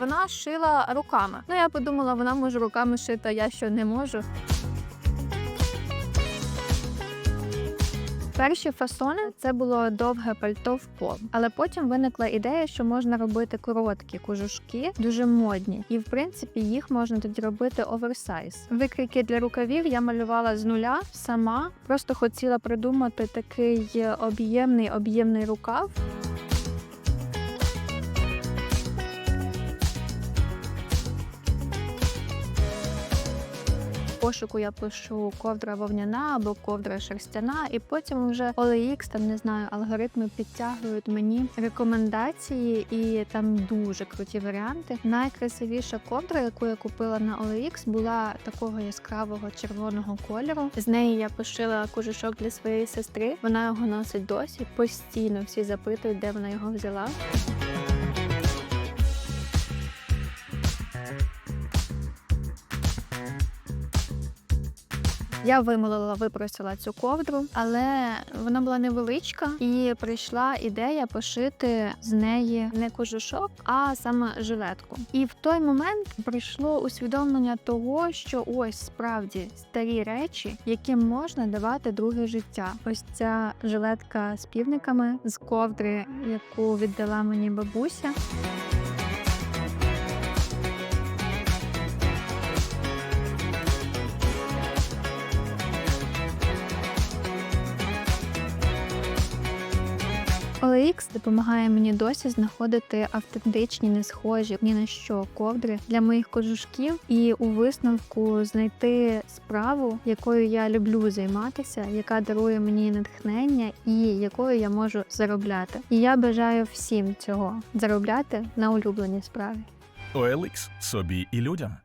вона шила руками. Ну я подумала, вона може руками шити, а я що не можу. Перші фасони це було довге пальто в пол, але потім виникла ідея, що можна робити короткі кожушки, дуже модні, і в принципі їх можна тоді робити оверсайз. Викрики для рукавів я малювала з нуля сама. Просто хотіла придумати такий об'ємний об'ємний рукав. Пошуку я пишу ковдра вовняна або ковдра шерстяна, і потім вже OLX, там не знаю, алгоритми підтягують мені рекомендації, і там дуже круті варіанти. Найкрасивіша ковдра, яку я купила на OLX, була такого яскравого червоного кольору. З неї я пошила кожушок для своєї сестри. Вона його носить досі. Постійно всі запитують, де вона його взяла. Я вимолила, випросила цю ковдру, але вона була невеличка, і прийшла ідея пошити з неї не кожушок, а саме жилетку. І в той момент прийшло усвідомлення того, що ось справді старі речі, яким можна давати друге життя. Ось ця жилетка з півниками з ковдри, яку віддала мені бабуся. OLX допомагає мені досі знаходити автентичні, не схожі ні на що ковдри для моїх кожушків, і у висновку знайти справу, якою я люблю займатися, яка дарує мені натхнення і якою я можу заробляти. І я бажаю всім цього заробляти на улюбленій справі. OLX – собі і людям.